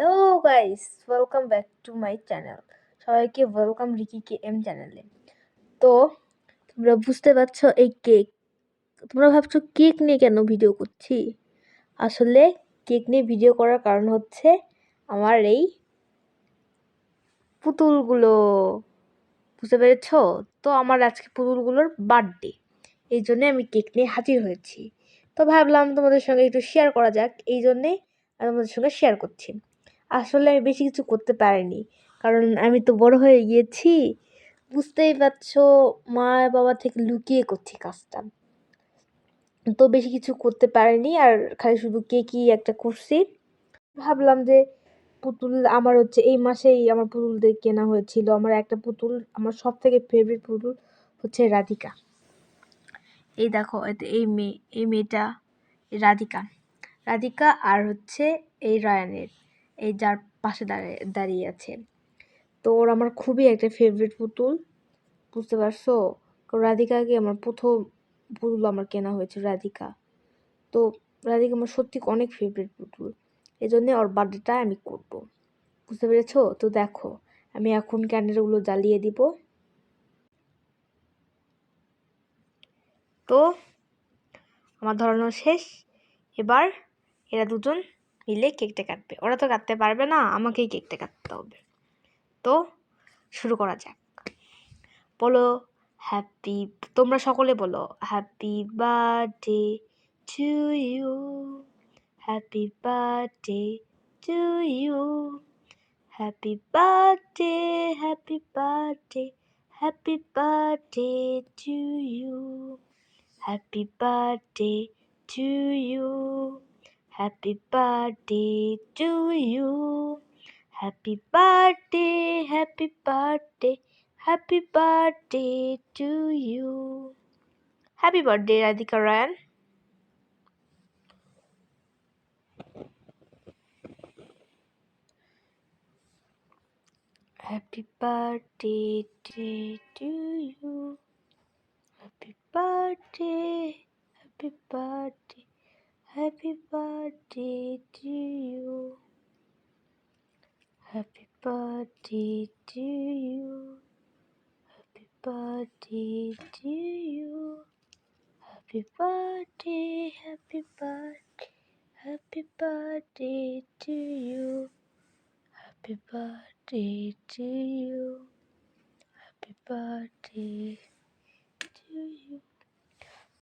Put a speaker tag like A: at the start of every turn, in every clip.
A: Hello guys welcome back to my channel সবাইকে welcome Ricky K M চ্যানেলে তো, তোমরা বুঝতে পারছ এই কেক তোমরা ভাবছ কেক নিয়ে কেন ভিডিও করছি? আসলে কেক নিয়ে ভিডিও করার কারণ হচ্ছে আমার এই পুতুলগুলো। বুঝতে পেরেছ? তো আমার আজকে পুতুলগুলোর বার্থডে এই জন্যে আমি কেক নিয়ে হাজির হয়েছি। তো ভাবলাম তোমাদের সঙ্গে একটু শেয়ার করা যাক। এই জন্যে আমি তোমাদের সঙ্গে শেয়ার করছি। আসলে আমি বেশি কিছু করতে পারিনি। কারণ আমি তো বড় হয়ে গিয়েছি, বুঝতেই পারছ, মা বাবা থেকে লুকিয়ে করছি কাজটা। তো বেশি কিছু করতে পারিনি, আর খালি শুধু কে কেকই একটা করছি। ভাবলাম যে পুতুল আমার হচ্ছে, এই মাসেই আমার পুতুলদের কেনা হয়েছিল। আমার একটা পুতুল, আমার সব থেকে ফেভারিট পুতুল হচ্ছে রাধিকা। এই দেখো, এই মেয়ে, এই মেয়েটা রাধিকা। রাধিকা আর হচ্ছে এই রায়ানের। এই যার পাশে দাঁড়িয়ে দাঁড়িয়ে আছে। তো ওর আমার খুবই একটা ফেভারিট পুতুল, বুঝতে পারছ? রাধিকাকে আমার প্রথম পুতুল আমার কেনা হয়েছে, রাধিকা। তো রাধিকা আমার সত্যি অনেক ফেভারিট পুতুল। এই জন্যে ওর বার্থডেটা আমি করব। বুঝতে পেরেছ? তো দেখো, আমি এখন ক্যান্ডেলগুলো জ্বালিয়ে দিব। তো আমার ধরানো শেষ। এবার এরা দুজন মিলে কেকটা কাটবে। ওরা তো কাটতে পারবে না, আমাকেই কেকটা কাটতে হবে। তো শুরু করা যাক। বলো হ্যাপি তোমরা সকলে বলো happy birthday to you happy birthday to you happy birthday happy birthday happy birthday to you happy birthday to you Happy birthday to you. Happy birthday, happy birthday, happy birthday to you. Happy birthday, Radhika Ryan. Happy birthday to you. Happy birthday, happy birthday. Happy birthday to you. Happy birthday to you. Happy birthday to you. Happy birthday, happy birthday, happy birthday to you. Happy birthday to you. Happy birthday to you.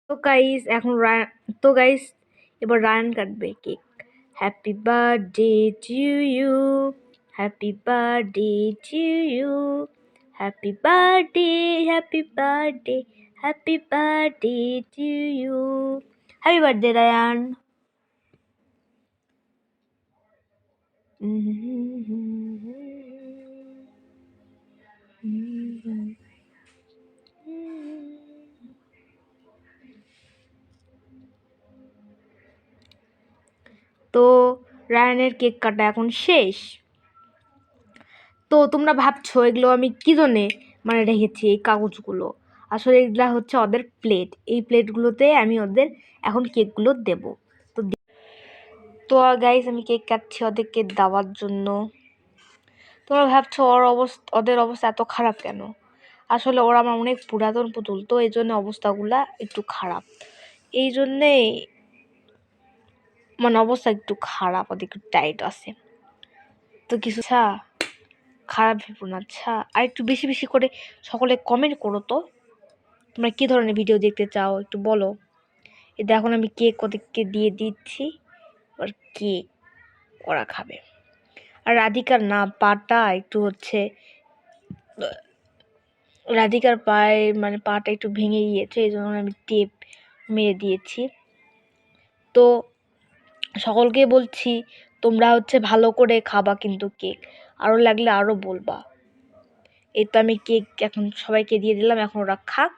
A: তো guys এখন তো guys এবার Ryan কাটবে cake. Happy birthday to you happy birthday to you happy birthday happy birthday happy birthday to you happy birthday Ryan তো রায়ানের cake কাটা এখন শেষ। তো তোমরা ভাবছ এগুলো আমি কী জন্যে মানে রেখেছি এই কাগজগুলো? আসলে এগুলো হচ্ছে ওদের প্লেট এই প্লেটগুলোতে আমি ওদের এখন কেকগুলো দেব। তো তো গাইজ আমি কেক কাটছি ওদেরকে দেওয়ার জন্য। তোমরা ভাবছ ওর অবস্থা, ওদের অবস্থা এত খারাপ কেন? আসলে ওরা আমার অনেক পুরাতন পুতুল, তো এই জন্য অবস্থাগুলা একটু খারাপ। এই জন্যেই মানে অবস্থা একটু খারাপ ওদের একটু টাইট আছে। তো কিছু ছা খারাপ ভেবো না আচ্ছা। আর একটু বেশি বেশি করে সকলে কমেন্ট করো তো। তোমরা কী ধরনের ভিডিও দেখতে চাও, একটু বলো। এই দেখুন আমি কেক ওদেরকে দিয়ে দিচ্ছি আর কেক ওরা খাবে। আর রাধিকার না, পাটা একটু হচ্ছে, রাধিকার পায়ে মানে পাটা একটু ভেঙে গিয়েছে, এই জন্য আমি টেপ মেরে দিয়েছি। তো সকলকে বলছি, তোমরা হচ্ছে ভালো করে খাবা কিন্তু কেক। আরও লাগলে আরও বলবা। এই তো আমি কেক এখন সবাইকে দিয়ে দিলাম, এখন ওরা খাক।